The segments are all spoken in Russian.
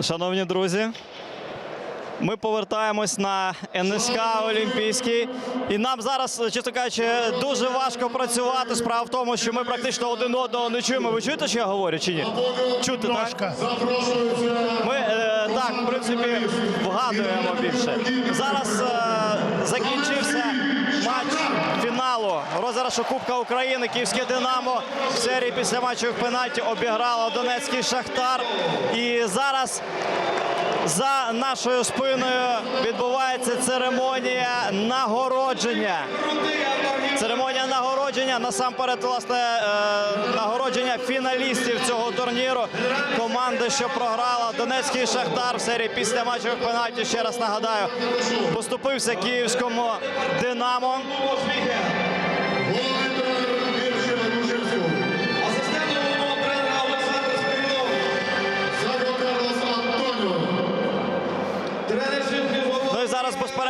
Шановні друзі, ми повертаємось на НСК Олімпійський. І нам зараз, чесно кажучи, дуже важко працювати. Справа в тому, що ми практично один одного не чуємо. Ви чуєте, що я говорю, чи ні? Чути, так? Ми е, так, в принципі, вгадуємо більше. Зараз е, закінчився матч фіналу розіграшу Кубка України. Київське Динамо в серії після матчів пенальті обіграло Донецький Шахтар. І зараз за нашою спиною відбувається церемонія нагородження. Церемонія нагородження насамперед власне е, нагородження фіналістів цього турніру. Команди, що програла Донецький Шахтар в серії після матчів пенальті. Ще раз нагадаю, поступився київському Динамо.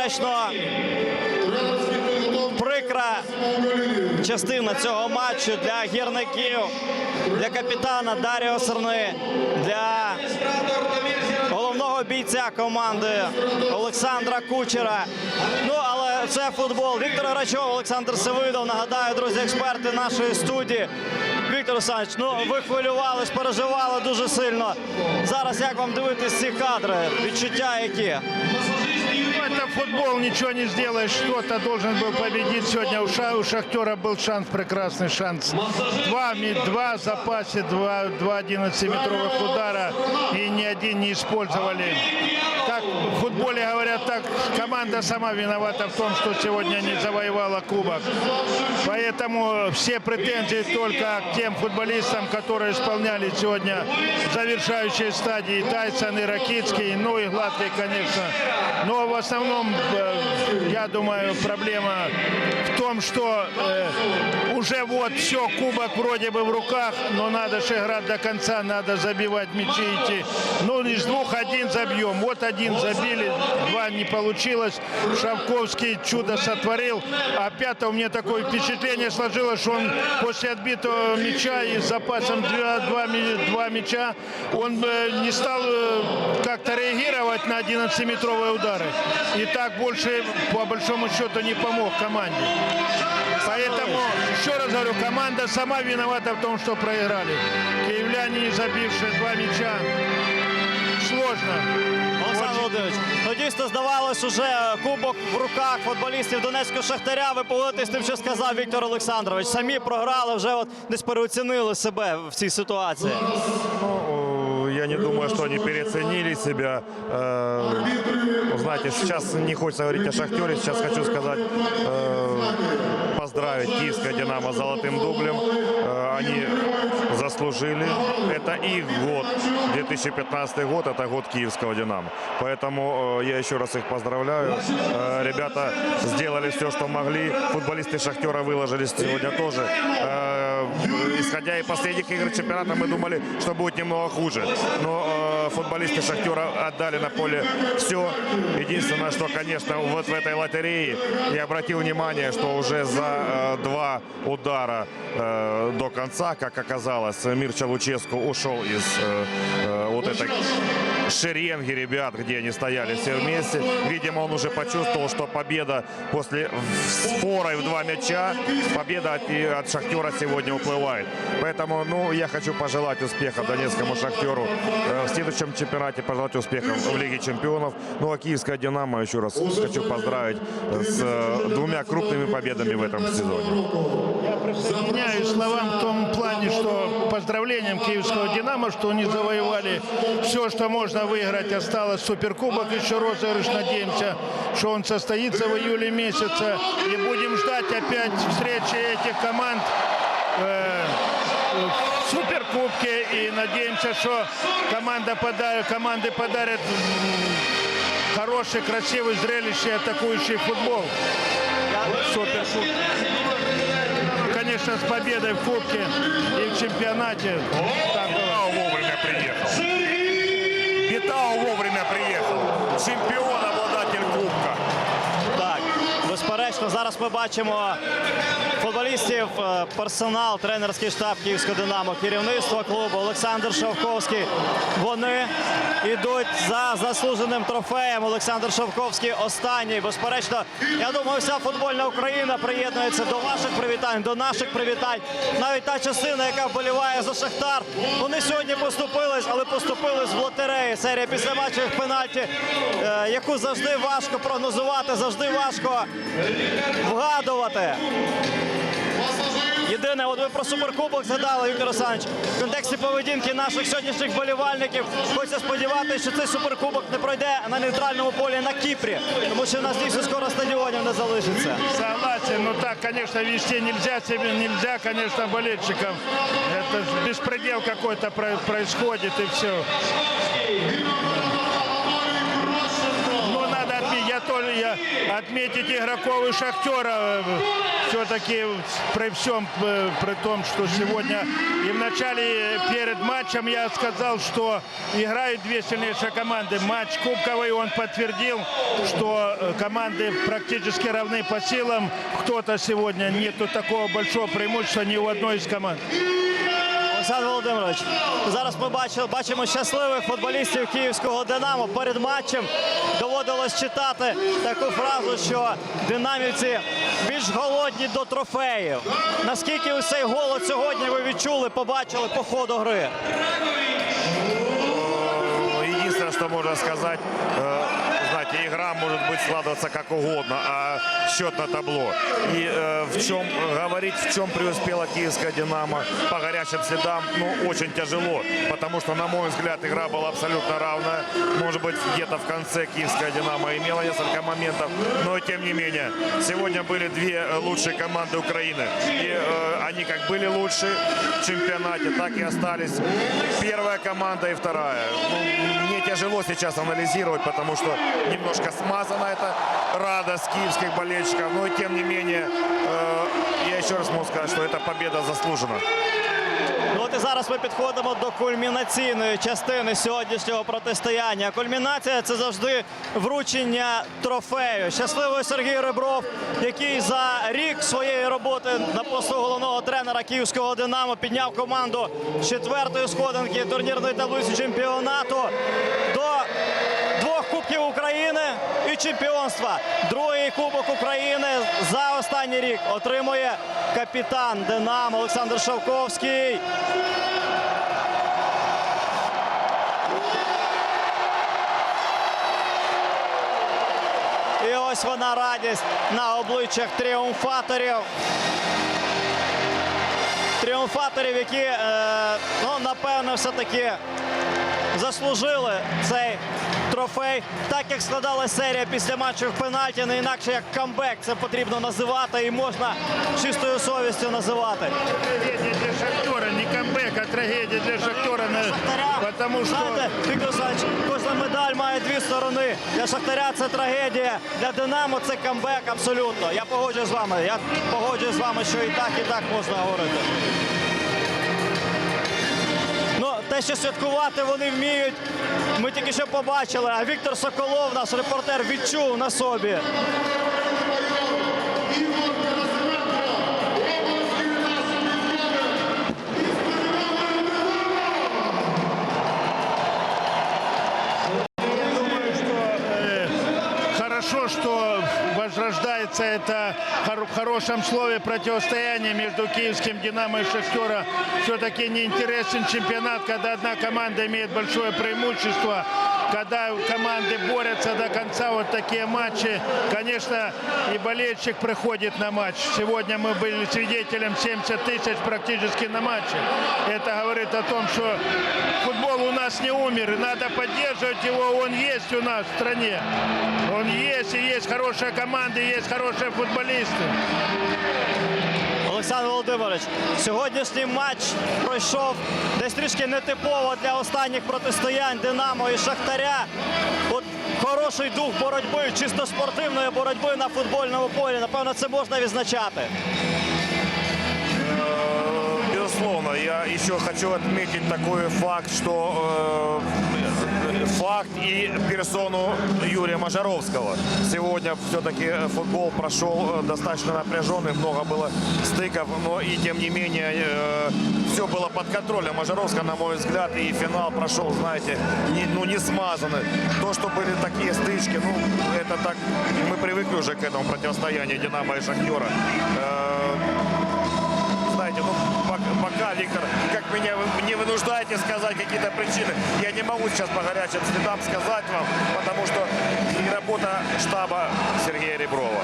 Зараз, прикра частина цього матчу для гірників, для капітана Даріо Серни, для головного бійця команди Олександра Кучера. Ну, але це футбол. Віктор Грачов, Олександр Севидов. Нагадаю, друзі, експерти нашої студії. Віктор Олександрович, ну ви хвилювались, переживали дуже сильно. Зараз як вам дивитись ці кадри? Відчуття які? Футбол, ничего не сделаешь. Кто-то должен был победить сегодня. У, Ша- у Шахтера был шанс, прекрасный шанс. Два, два в запасе, два, два 11-метровых удара. И ни один не использовали. Так в футболе говорят так, команда сама виновата в том, что сегодня не завоевала кубок. Поэтому все претензии только к тем футболистам, которые исполняли сегодня завершающие стадии. Тайсон и Ракитский, ну и Гладкий, конечно. Но в основном, э, я думаю, проблема в том, что э, уже вот все, кубок вроде бы в руках, но надо же играть до конца, надо забивать мячи идти. Ну, из двух один забьем. Вот один забили, два не получилось. Шавковский чудо сотворил. А пятого мне такое впечатление сложилось, что он после отбитого мяча и с запасом два, мяча, он э, не стал как-то реагировать на 11-метровые удары. И так больше, по большому счету, не помог команде. Поэтому, еще раз говорю, команда сама виновата в том, что проиграли. Киевляне, не забившие два мяча, сложно. Олександр Володимирович, ну дійсно здавалось, уже кубок в руках футболістів Донецького Шахтаря. Ви погодитесь з тим, що сказав Віктор Олександрович. Самі програли, вже от десь переоцінили себе в цій ситуації. Я не думаю, что они переоценили себя. Э, Знаете, сейчас не хочется говорить о «Шахтере», сейчас хочу сказать, э, поздравить киевское «Динамо» золотым дублем. Э, Они заслужили. Это их год. 2015 год – это год киевского «Динамо». Поэтому я еще раз их поздравляю. Ребята сделали все, что могли. Футболисты «Шахтера» выложились сегодня тоже. Э, Исходя из последних игр чемпионата, мы думали, что будет немного хуже. Но э, футболисты «Шахтера» отдали на поле все. Единственное, что, конечно, вот в этой лотерее я обратил внимание, что уже за э, два удара э, до конца, как оказалось, Мирча Луческу ушел из э, вот этой шеренги ребят, где они стояли все вместе. Видимо, он уже почувствовал, что победа после спора в два мяча, победа от, от Шахтера сегодня уплывает. Поэтому, ну, я хочу пожелать успеха Донецкому Шахтеру в следующем чемпионате, пожелать успехов в Лиге чемпионов. Ну, а Киевская Динамо, еще раз хочу поздравить с э, двумя крупными победами в этом сезоне. Я присоединяюсь словам в том плане, что поздравлением киевского «Динамо», что они завоевали все, что можно выиграть. Осталось суперкубок, еще розыгрыш. Надеемся, что он состоится в июле месяце. И будем ждать опять встречи этих команд э, в суперкубке. И надеемся, что команда пода- команды подарят хороший, красивый, зрелище, атакующий футбол. Ну, Конечно, с победой в Кубке и в чемпионате. Битау вовремя приехал. Битау вовремя приехал. Чемпион, обладатель кубка. Так, безперечно, зараз ми бачимо футболістів, е, персонал, тренерський штаб Київського Динамо, керівництво клубу Олександр Шовковський. Вони йдуть за заслуженим трофеєм. Олександр Шовковський останній. Безперечно, я думаю, вся футбольна Україна приєднується до ваших привітань, до наших привітань. Навіть та частина, яка вболіває за Шахтар. Вони сьогодні поступились, але поступились в лотереї. Серія післяматчевих пенальті, е, яку завжди важко прогнозувати, завжди важко вгадувати. Єдине, от ви про суперкубок згадали, Віктор Олександрович. В контексті поведінки наших сьогоднішніх болівальників хочеться сподіватися, що цей суперкубок не пройде на нейтральному полі на Кіпрі, тому що в нас дійсно скоро стадіонів не залишиться. Согласен, ну так, конечно, вести нельзя себе, нельзя, конечно, болельщикам. Это ж беспредел какой-то про- происходит и все. Я отметить игроков и Шахтера. Все-таки при всем, э, при том, что сегодня и в начале, э, перед матчем я сказал, что играют две сильнейшие команды. Матч кубковый он подтвердил, что э, команды практически равны по силам. Кто-то сегодня нету такого большого преимущества ни у одной из команд. Олександр Володимирович, зараз ми бачили, бачимо щасливих футболістів київського Динамо. Перед матчем доводилось читати таку фразу, що динамівці більш голодні до трофеїв. Наскільки ось цей голод сьогодні ви відчули, побачили по ходу гри? Ну, Единственное, что можно сказать, э, знаете, игра может быть складываться как угодно, а счет на табло. И э, в чем э, говорить, в чем преуспела киевская «Динамо» по горячим следам, ну, очень тяжело, потому что, на мой взгляд, игра была абсолютно равная. Может быть, где-то в конце киевская «Динамо» имела несколько моментов, но, тем не менее, сегодня были две э, лучшие команды Украины. И э, они как были лучше в чемпионате, так и остались. Первая команда и вторая. Ну, мне тяжело сейчас анализировать, потому что немножко смазана эта радость киевских болельщиков. Но тем не менее, э, я еще раз могу сказать, что эта победа заслужена. Ну от і зараз ми підходимо до кульмінаційної частини сьогоднішнього протистояння. Кульмінація це завжди вручення трофею. Щасливий Сергій Ребров, який за рік своєї роботи на посту головного тренера київського Динамо підняв команду четвертої сходинки турнірної таблиці чемпіонату до кубків України і чемпіонства. Другий кубок України за останній рік отримує капітан Динамо Олександр Шовковський. І ось вона радість на обличчях тріумфаторів. Тріумфаторів, які, е, ну, напевно, все-таки заслужили цей трофей. Так як складалася серія після матчів пенальті, не інакше як камбек. Це потрібно називати і можна чистою совістю називати. Трагедия для Шахтера, не камбэк, а трагедия для Шахтера. на- Шахтаря, Потому знаєте, Віктор Олександрович, кожна медаль має дві сторони. Для Шахтаря це трагедія, для Динамо це камбек абсолютно. Я погоджуюсь з вами. Я погоджуюсь з вами, що і так, і так можна говорити. Те, що святкувати вони вміють, ми тільки що побачили. А Віктор Соколов, наш репортер, відчув на собі. думаю, что э, хорошо, что возрождается это в хорошем слове противостояние между киевским «Динамо» и «Шахтером». Все-таки неинтересен чемпионат, когда одна команда имеет большое преимущество, когда команды борются до конца, вот такие матчи. Конечно, и болельщик приходит на матч. Сегодня мы были свидетелем 70 тысяч практически на матче. Это говорит о том, что футбол у нас не умер, надо поддерживать его, он есть у нас в стране. Он есть, и есть хорошая команда, и есть хорошие футболисты. Олександр Володимирович, сьогоднішній матч пройшов десь трішки нетипово для останніх протистоянь Динамо і Шахтаря. От хороший дух боротьби, чисто спортивної боротьби на футбольному полі. Напевно, це можна відзначати. Безусловно, я еще хочу отметить такой факт, что э, факт и персону Юрия Мажаровского. Сегодня все-таки футбол прошел э, достаточно напряженный, много было стыков, но и тем не менее все было под контролем Мажаровского, на мой взгляд, и финал прошел, знаете, не, ну не смазанный. То, что были такие стычки, ну это так, мы привыкли уже к этому противостоянию Динамо и Шахтера. Э, знаете, ну, пока, Виктор, как меня не вынуждаете сказать какие-то причины, я не могу сейчас по горячим следам сказать вам, потому что и работа штаба Сергея Реброва,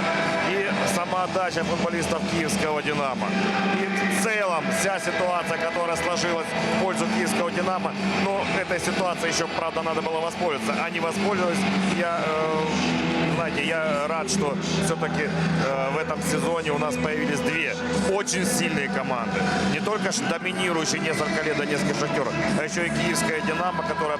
и самоотдача футболистов киевского «Динамо», и в целом вся ситуация, которая сложилась в пользу киевского «Динамо», но этой ситуацией еще, правда, надо было воспользоваться. Они воспользовались, я э, знаете, я рад, что все-таки э, в этом сезоне у нас появились две очень сильные команды. Не только доминирующие несколько лет Донецкий Шахтер, а еще и Киевская Динамо, которая